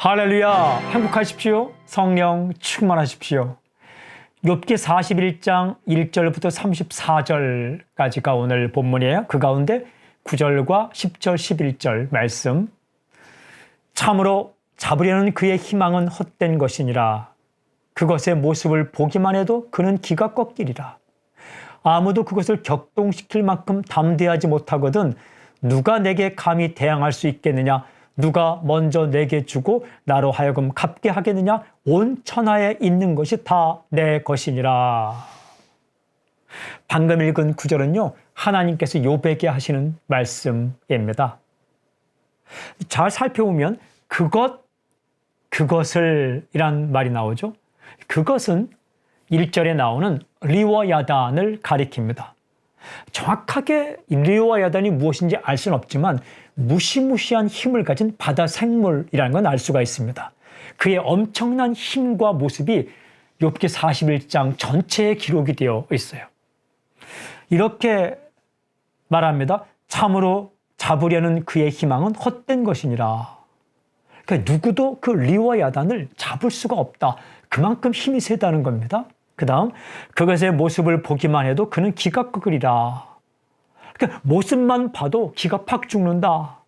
할렐루야. 행복하십시오. 성령 충만하십시오. 욥기 41장 1절부터 34절까지가 오늘 본문이에요. 그 가운데 9절과 10절 11절 말씀. 참으로 잡으려는 그의 희망은 헛된 것이니라. 그것의 모습을 보기만 해도 그는 기가 꺾이리라. 아무도 그것을 격동시킬 만큼 담대하지 못하거든 누가 내게 감히 대항할 수 있겠느냐 누가 먼저 내게 주고 나로 하여금 갚게 하겠느냐? 온 천하에 있는 것이 다 내 것이니라. 방금 읽은 구절은요. 하나님께서 요백에 하시는 말씀입니다. 잘 살펴보면 그것 그것을 이란 말이 나오죠. 그것은 1절에 나오는 리워야단을 가리킵니다. 정확하게 리오와 야단이 무엇인지 알 수는 없지만 무시무시한 힘을 가진 바다 생물이라는 건 알 수가 있습니다. 그의 엄청난 힘과 모습이 욥기 41장 전체에 기록이 되어 있어요. 이렇게 말합니다. 참으로 잡으려는 그의 희망은 헛된 것이니라. 그러니까 누구도 그 리와 야단을 잡을 수가 없다. 그만큼 힘이 세다는 겁니다. 그 다음 그것의 모습을 보기만 해도 그는 기가 끄그리라. 그러니까 모습만 봐도 기가 팍 죽는다.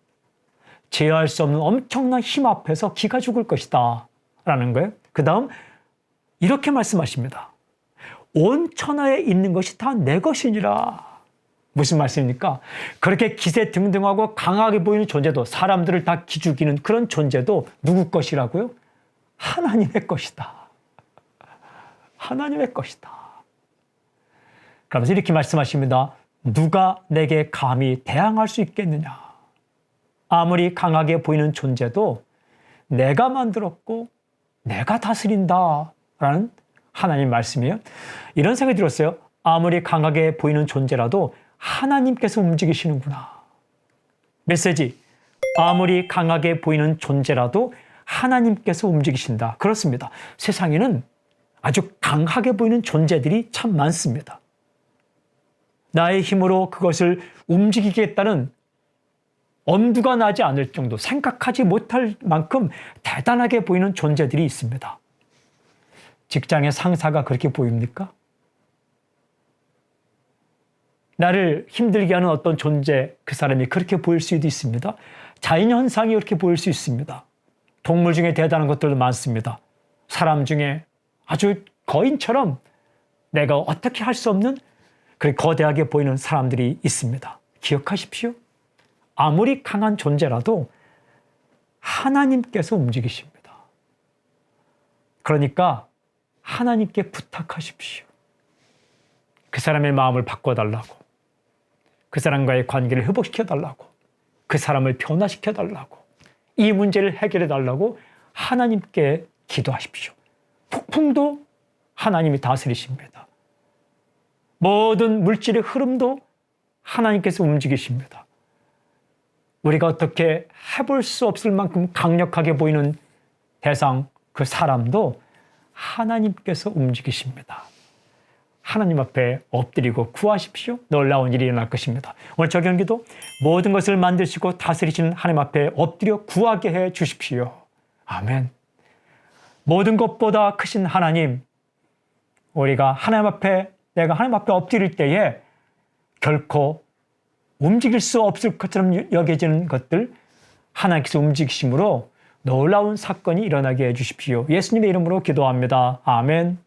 제어할 수 없는 엄청난 힘 앞에서 기가 죽을 것이다. 라는 거예요. 그 다음 이렇게 말씀하십니다. 온 천하에 있는 것이 다 내 것이니라. 무슨 말씀입니까? 그렇게 기세 등등하고 강하게 보이는 존재도 사람들을 다 기죽이는 그런 존재도 누구 것이라고요? 하나님의 것이다. 하나님의 것이다. 그러면서 이렇게 말씀하십니다. 누가 내게 감히 대항할 수 있겠느냐? 아무리 강하게 보이는 존재도 내가 만들었고 내가 다스린다. 라는 하나님 말씀이에요. 이런 생각이 들었어요. 아무리 강하게 보이는 존재라도 하나님께서 움직이시는구나. 메시지. 아무리 강하게 보이는 존재라도 하나님께서 움직이신다. 그렇습니다. 세상에는 아주 강하게 보이는 존재들이 참 많습니다. 나의 힘으로 그것을 움직이겠다는 엄두가 나지 않을 정도, 생각하지 못할 만큼 대단하게 보이는 존재들이 있습니다. 직장의 상사가 그렇게 보입니까? 나를 힘들게 하는 어떤 존재, 그 사람이 그렇게 보일 수도 있습니다. 자연 현상이 그렇게 보일 수 있습니다. 동물 중에 대단한 것들도 많습니다. 사람 중에 아주 거인처럼 내가 어떻게 할 수 없는 그 거대하게 보이는 사람들이 있습니다. 기억하십시오. 아무리 강한 존재라도 하나님께서 움직이십니다. 그러니까 하나님께 부탁하십시오. 그 사람의 마음을 바꿔달라고. 그 사람과의 관계를 회복시켜달라고. 그 사람을 변화시켜달라고. 이 문제를 해결해달라고 하나님께 기도하십시오. 폭풍도 하나님이 다스리십니다. 모든 물질의 흐름도 하나님께서 움직이십니다. 우리가 어떻게 해볼 수 없을 만큼 강력하게 보이는 대상, 그 사람도 하나님께서 움직이십니다. 하나님 앞에 엎드리고 구하십시오. 놀라운 일이 일어날 것입니다. 오늘 저경기도 모든 것을 만드시고 다스리시는 하나님 앞에 엎드려 구하게 해 주십시오. 아멘. 모든 것보다 크신 하나님, 우리가 하나님 앞에, 내가 하나님 앞에 엎드릴 때에 결코 움직일 수 없을 것처럼 여겨지는 것들 하나님께서 움직이심으로 놀라운 사건이 일어나게 해주십시오. 예수님의 이름으로 기도합니다. 아멘.